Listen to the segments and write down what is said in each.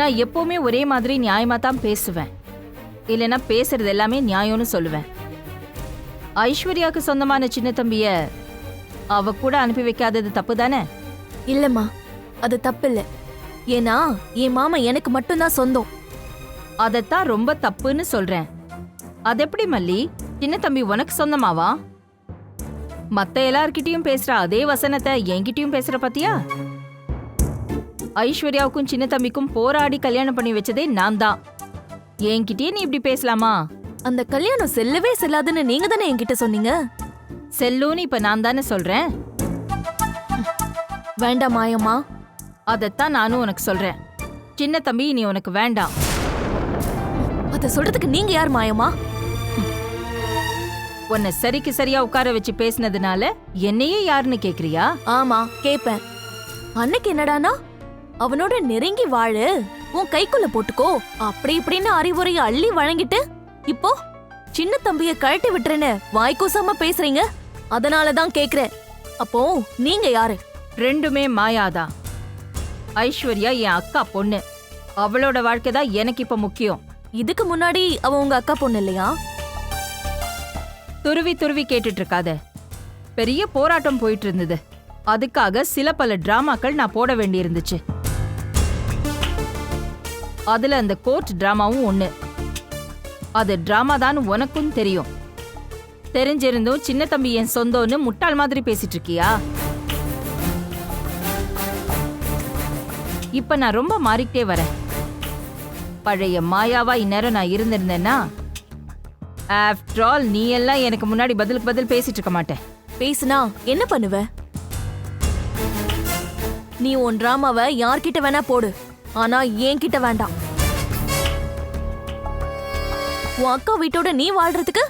நான் எப்பவுமே ஒரே மாதிரி நியாயமா தான் பேசுவேன். இல்லைன்னா பேசுறது எல்லாமே நியாயம்னு சொல்லுவேன். ஐஸ்வர்யாவுக்கு சொந்தமான சின்ன தம்பிய அவ கூட அனுப்பி வைக்காதது தப்பு தானே? இல்லம்மா அது தப்பில்ல. ஏன்னா என் மாமா எனக்கு மட்டும்தான் சொந்தம். அதைத்தான் ரொம்ப தப்புன்னு சொல்றேன். அது எப்படி மல்லி? சின்ன தம்பி உனக்கு சொந்தமாவா? மத்த எல்லார்கிட்டயும் பேசுற அதே வசனத்தை என்கிட்டயும் பேசுற பாத்தியா? ஐஸ்வர்யாவுக்கும் சின்ன தம்பிக்கும் போராடி கல்யாணம் பண்ணி வச்சதே நான் தான் என்கிட்டயே நீ இப்படி பேசலாமா? அந்த கல்யாணம் செல்லவே செல்லாதுன்னு நீங்க தானே என்கிட்ட சொன்னீங்க? செல்லுன்னு இப்ப நான் தானே சொல்றேன். வேண்டாம் மாயம்மா. அதைத்தான் நானும் உனக்கு சொல்றேன். சின்ன தம்பி நீ உனக்கு வேண்டாம். அத சொல்றதுக்கு நீங்க யார் மாயம்மா? உன்னை சரிக்கு சரியா உட்கார வச்சு பேசினதுனால என்னையே யாருன்னு கேக்குறியா? ஆமா கேப்பேன். அன்னைக்கு என்னடானா அவனோட நெருங்கி வாழு. உன் கைக்குள்ள போட்டுக்கோ. அப்படி இப்படின்னு அறிவுரைய அள்ளி வழங்கிட்டு இப்போ சின்ன தம்பிய கழட்டி விட்டுறேன்னு வாய்க்கூசாம பேசுறீங்க. அதனாலதான் கேக்குறேன். அப்போ நீங்க யாரு? ரெண்டுமே மாயாதா. ஐஸ்வர்யா என் அக்கா பொண்ணு. அவளோட வாழ்க்கை தான் எனக்கு இப்ப முக்கியம். இதுக்கு முன்னாடி அவ உங்க அக்கா பொண்ணு இல்லையா? துருவி துருவி கேட்டுட்டு இருக்காத பெரிய போராட்டம் போயிட்டு இருந்தது அதுக்காக சில பல டிராமாக்கள் நான் போட வேண்டியிருந்துச்சு. அதுல அந்த கோர்ட் டிராமாவும் ஒண்ணு. அது டிராமா தான் உனக்கும் தெரியும். தெரிஞ்சிருந்தும் சின்ன தம்பி என் சொந்தம்னு முட்டாள் மாதிரி பேசிட்டு இருக்கியா? இப்ப நான் ரொம்ப மாறிக்கிட்டே வரேன். பழைய மாயாவா இந்நேரம் நான் இருந்திருந்தேன்னா ஆஃப்டர் ஆல் நீ எல்லாம் எனக்கு முன்னாடி பதிலுக்கு பதில் பேசிட்டு இருக்க மாட்டேன். பேசுனா என்ன பண்ணுவ? நீ உன் டிராமாவை யார்கிட்ட வேணா போடு. ஆனா என்கிட்ட வேண்டாம். உன் அக்கா வீட்டோட நீ வாழ்றதுக்கு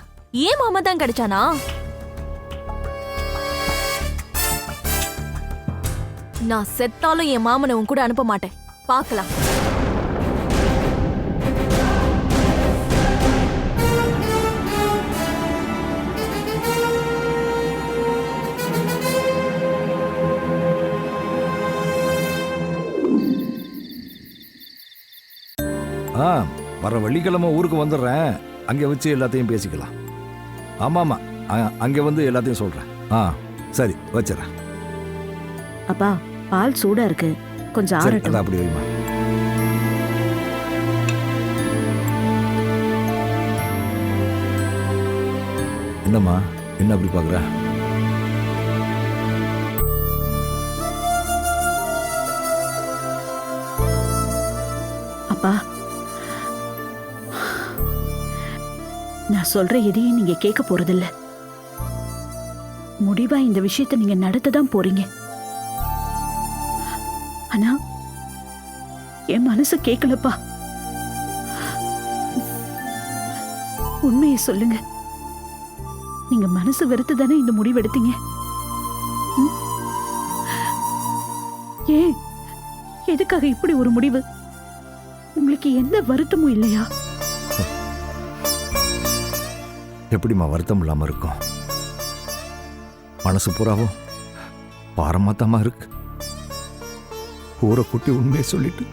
ஏன் மாமா தான் கிடைச்சானா? நான் செத்தாலும் என் மாமனை உன் கூட அனுப்ப மாட்டேன். பார்க்கலாம். ஆ வர வெள்ளிக்கிழமை ஊருக்கு வந்துடுறேன். அங்கே வச்சு எல்லாத்தையும் பேசிக்கலாம். ஆமாம் ஆமாம் அங்கே வந்து எல்லாத்தையும் சொல்கிறேன் ஆ சரி வச்சிடறேன் அப்பா பால் சூடா இருக்கு. கொஞ்சம் சரி ஆறட்டும். அப்படி வைமா என்னம்மா என்ன அப்படி பார்க்குற? நான் சொல்ற எதையும் நீங்க கேட்க போறதில்ல. முடிவா இந்த விஷயத்தை நீங்க நடத்த தான் போறீங்க. ஆனா என் மனசு கேட்கலப்பா. உண்மையை சொல்லுங்க. நீங்க மனசு வெறுத்து தானே இந்த முடிவு எடுத்தீங்க ஏன்? எதுக்காக இப்படி ஒரு முடிவு? உங்களுக்கு எந்த வருத்தமும் இல்லையா? எப்படிம்மா வருத்தம் இல்லாமல் இருக்கும்? மனசு பூராவும் பாரமாத்தாமா இருக்கு. ஊரை குட்டி உண்மையை சொல்லிட்டு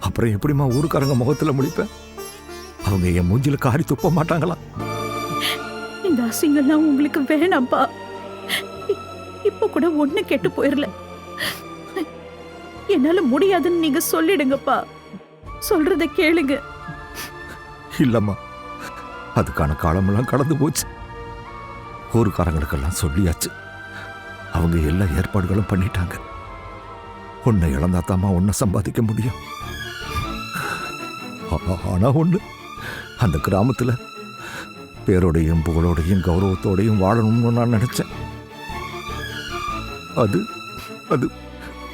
அப்புறம் எப்படிம்மா ஊருக்காரங்க முகத்தில் முடிப்பேன் அவங்க என் மூஞ்சில காரி துப்ப மாட்டாங்களா? இந்த அசிங்கம்லாம் உங்களுக்கு வேணாம்ப்பா. இப்ப கூட ஒண்ணு கெட்டு போயிரல. என்னால முடியாதுன்னு நீங்க சொல்லிடுங்கப்பா. சொல்றத கேளுங்க. இல்லம்மா. அதுக்கான காலமெல்லாம் கடந்து போச்சு. ஊருக்காரங்களுக்கெல்லாம் சொல்லியாச்சு. அவங்க எல்லா ஏற்பாடுகளும் பண்ணிட்டாங்க. உன்னை இழந்தாத்தாம்மா உன்னை சம்பாதிக்க முடியும். ஆ- ஆனா ஒண்ணு அந்த கிராமத்துல பேரோடையும் புகழோடையும் கௌரவத்தோடையும் வாழணும்னு நான் நினைச்சேன். அது அது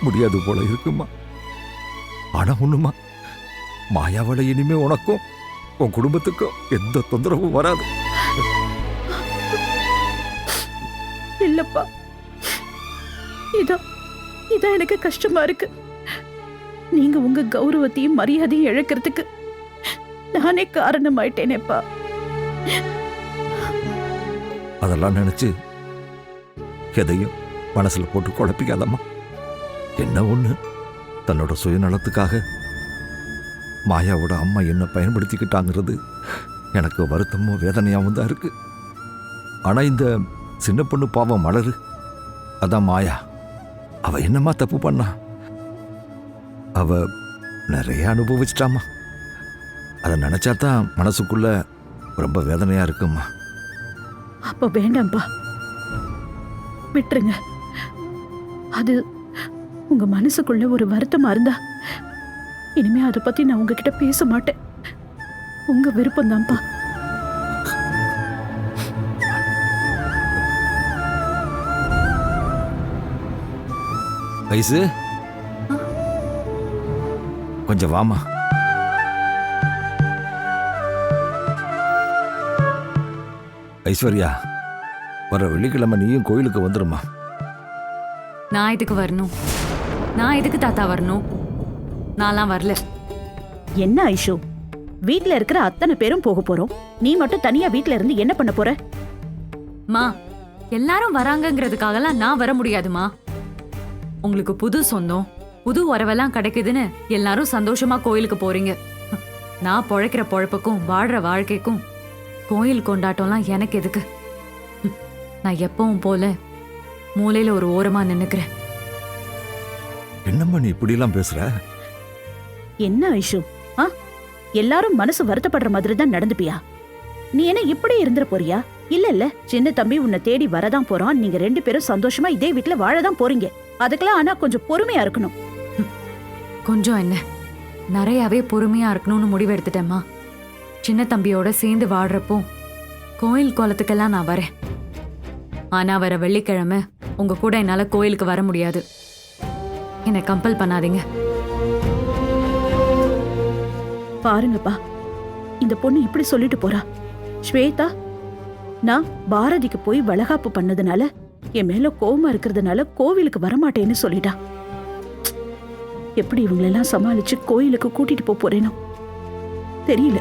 முடியாது போல இருக்குமா? ஆனா ஒண்ணுமா? மாயாவளை இனிமே உனக்கும் உன் குடும்பத்துக்கும் எந்த தொந்தரவும் வராது. இல்லப்பா. இதான் இதான் எனக்கு கஷ்டமா இருக்கு. நீங்க உங்க கௌரவத்தையும் மரியாதையும் இழக்கிறதுக்கு நானே காரணமாயிட்டேனேப்பா. அதெல்லாம் நினைச்சு எதையும் மனசுல போட்டு குழப்பிக்காதம்மா. என்ன ஒண்ணு? தன்னோட சுயநலத்துக்காக மாயாவோட அம்மா என்ன பயன்படுத்திக்கிட்டாங்கிறது எனக்கு வருத்தமும் வேதனையாகவும் தான் இருக்கு. ஆனால் இந்த சின்ன பொண்ணு பாவம் மலரு அதான் மாயா. அவ என்னம்மா தப்பு பண்ணா? அவ நிறைய அனுபவிச்சிட்டாமா அதை நினைச்சா தான் மனசுக்குள்ள ரொம்ப வேதனையா இருக்கும்மா. அப்ப வேண்டாம்ப்பா விட்டுருங்க. அது உங்க மனசுக்குள்ள ஒரு வருத்தமா இருந்தா இனிமே அதை பத்தி நான் உங்ககிட்ட பேச மாட்டேன். உங்க விருப்பம் தான்ப்பா. வயசு? கொஞ்சம் வாமா ஐஸ்வர்யா வர வெள்ளிக்கிழமை நீயும் கோயிலுக்கு வந்துடுமா நான் இதுக்கு வரணும். நான் எதுக்கு தாத்தா வரணும். நான்லாம் வரல. என்ன ஐஷு? வீட்ல இருக்கிற அத்தனை பேரும் போக போறோம். நீ மட்டும் தனியா வீட்ல இருந்து என்ன பண்ண போற? மா எல்லாரும் வராங்கங்கிறதுக்காகலாம் நான் வர முடியாதுமா உங்களுக்கு புது சொந்தம் புது உறவெல்லாம் கிடைக்குதுன்னு எல்லாரும் சந்தோஷமா கோயிலுக்கு போறீங்க. நான் பொழைக்கிற பொழப்புக்கும் வாழ்ற வாழ்க்கைக்கும் கோயில் கொண்டாட்டம்லாம் எனக்கு எதுக்கு? நான் எப்பவும் போல மூலையில ஒரு ஓரமா நின்னுக்கிறேன். என்னம்மா நீ இப்படிலாம் பேசுற? என்ன ஐஷு? ஆ? எல்லாரும் மனசு வருத்தப்படுற மாதிரி தான் நடந்துப்பியா? நீ என்ன இப்படி இருந்துற போறியா? இல்ல இல்ல. சின்ன தம்பி உன்னை தேடி வரதான் போறான். நீங்க ரெண்டு பேரும் சந்தோஷமா இதே வீட்டுல வாழதான் போறீங்க. அதுக்கெல்லாம் ஆனா கொஞ்சம் பொறுமையா இருக்கணும். கொஞ்சம் என்ன? நிறையாவே பொறுமையா இருக்கணும்னு முடிவெடுத்துட்டேம்மா. சின்ன தம்பியோட சேர்ந்து வாடுறப்போ கோயில் குளத்துக்கெல்லாம் நான் வரேன். ஆனா வர வெள்ளிக்கிழமை உங்க கூட என்னால கோயிலுக்கு வர முடியாது. என்னை கம்பல் பண்ணாதீங்க. பாருங்கப்பா. இந்த பொண்ணு இப்படி சொல்லிட்டு போறா. ஸ்வேதா நான் பாரதிக்கு போய் வளகாப்பு பண்ணதுனால என் மேல கோவமா இருக்கிறதுனால கோவிலுக்கு வரமாட்டேன்னு சொல்லிட்டா. எப்படி இவங்களெல்லாம் சமாளிச்சு கோயிலுக்கு கூட்டிட்டு போறேனோ? தெரியல.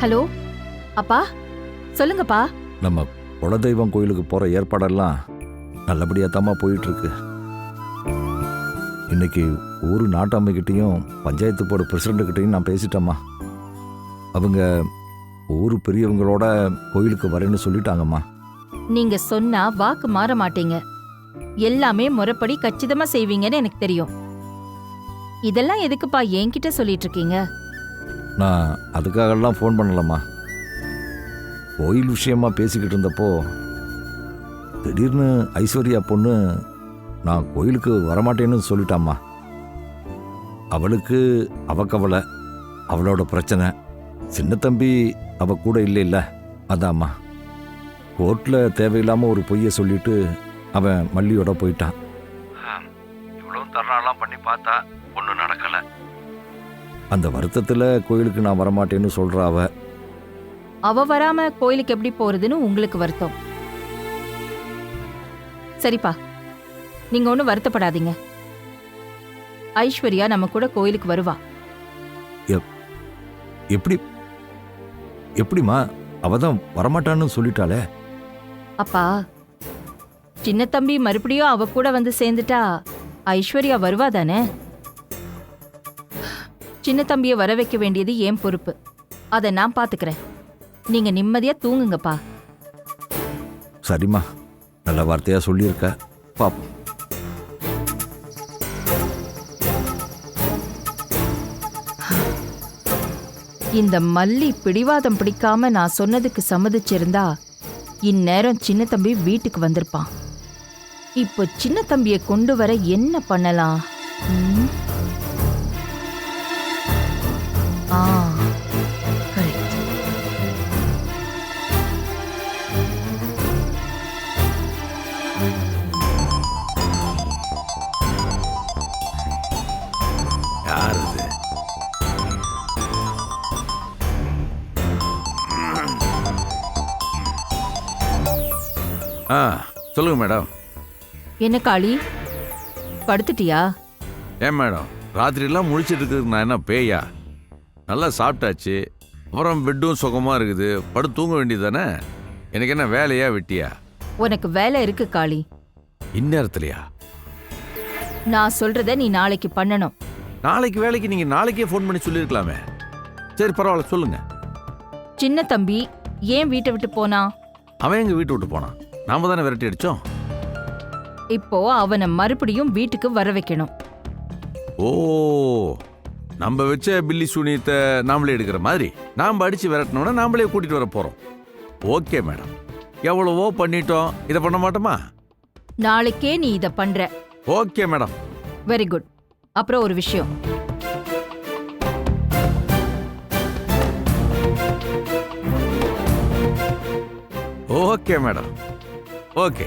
ஹலோ? அப்பா சொல்லுங்கப்பா. நம்ம குலதெய்வம் கோயிலுக்கு போற ஏற்பாடெல்லாம் நல்லபடியா தாம்மா போயிட்டு இருக்கு இன்னைக்கு ஊர் நாட்டாமைக்கிட்டையும் பஞ்சாயத்து போர்டு பிரசிடண்ட்டுக்கிட்டையும் நான் பேசிட்டேம்மா. அவங்க ஊர் பெரியவங்களோட கோயிலுக்கு வரேன்னு சொல்லிட்டாங்கம்மா. நீங்க சொன்னா வாக்கு மாற மாட்டீங்க. எல்லாமே முறைப்படி கச்சிதமா செய்வீங்கன்னு எனக்கு தெரியும். இதெல்லாம் எதுக்குப்பா என்கிட்ட சொல்லிட்டு இருக்கீங்க? நான் அதுக்காகலாம் ஃபோன் பண்ணலம்மா. கோயில் விஷயமா பேசிக்கிட்டு இருந்தப்போ திடீர்னு ஐஸ்வர்யா பொண்ணு நான் கோயிலுக்கு வரமாட்டேன்னு சொல்லிட்டாம்மா. அவளுக்கு அவ கவலை அவளோட பிரச்சனை. சின்ன தம்பி அவ கூட இல்லை இல்லை அதாம்மா. கோர்ட்டில் தேவையில்லாமல் ஒரு பொய்யை சொல்லிட்டு அவன் மல்லியோட போயிட்டான். இவ்வளோ தர்றாலாம் பண்ணி பார்த்தா ஒன்று அந்த வருத்தத்தில் கோயிலுக்கு நான் வரமாட்டேன்னு சொல்கிறா அவ. அவ வராம கோயிலுக்கு எப்படி போறதுன்னு உங்களுக்கு வருத்தம். சரிப்பா நீங்க ஒன்றும் வருத்தப்படாதீங்க. ஐஸ்வர்யா நம்ம கூட கோயிலுக்கு வருவா. எப்படி எப்படிம்மா? அவ தான் வரமாட்டான்னு சொல்லிட்டாளே. அப்பா சின்ன தம்பி மறுபடியும் அவ கூட வந்து சேர்ந்துட்டா ஐஸ்வர்யா வருவா தானே சின்ன தம்பியை வர வைக்க வேண்டியது ஏன் பொறுப்பு? அதை நான் பாத்துக்கிறேன். நீங்க நிம்மதியா தூங்குங்கப்பா. சரிம்மா. நல்ல வார்த்தையாக சொல்லியிருக்க. பாப்போம். இந்த மல்லி பிடிவாதம் பிடிக்காம நான் சொன்னதுக்கு சம்மதிச்சிருந்தா இந்நேரம் சின்ன தம்பி வீட்டுக்கு வந்திருப்பான். இப்போ சின்ன தம்பியை கொண்டு வர என்ன பண்ணலாம்? சொல்லுங்க மேடம். என்ன காளி? படுத்துட்டியா? ஏன் மேடம்? ராத்திரியெல்லாம் முழிச்சிட்டு இருக்கிறதுக்கு நான் என்ன பேயா? நல்லா சாப்பிட்டாச்சு. அப்புறம் பெட்டும் சுகமாக இருக்குது. படுத்து தூங்க வேண்டியது தானே எனக்கு என்ன வேலையா வெட்டியா? உனக்கு வேலை இருக்கு காளி. இந்நேரத்துலையா? நான் சொல்றத நீ நாளைக்கு பண்ணணும். நாளைக்கு வேலைக்கு நீங்கள் நாளைக்கே ஃபோன் பண்ணி சொல்லியிருக்கலாமே. சரி பரவாயில்ல சொல்லுங்க. சின்ன தம்பி ஏன் வீட்டை விட்டு போனா? அவன் எங்கள் வீட்டு விட்டு போனான்? நாம தானே விரட்டி அடித்தோம் இப்போ அவனை மறுபடியும் வீட்டுக்கு வர வைக்கணும். ஓ நம்ம வச்ச பில்லி சூனியத்தை நாமளே எடுக்கிற மாதிரி. நாம் அடிச்சு விரட்டினோன்னா நாமளே கூட்டிட்டு வர போறோம். Okay madam. எவ்வளவோ பண்ணிட்டோம். இதை பண்ண மாட்டோமா? நாளைக்கே நீ இத பண்ற. Okay madam. வெரி குட் அப்புறம் ஒரு விஷயம். Okay madam. ஓகே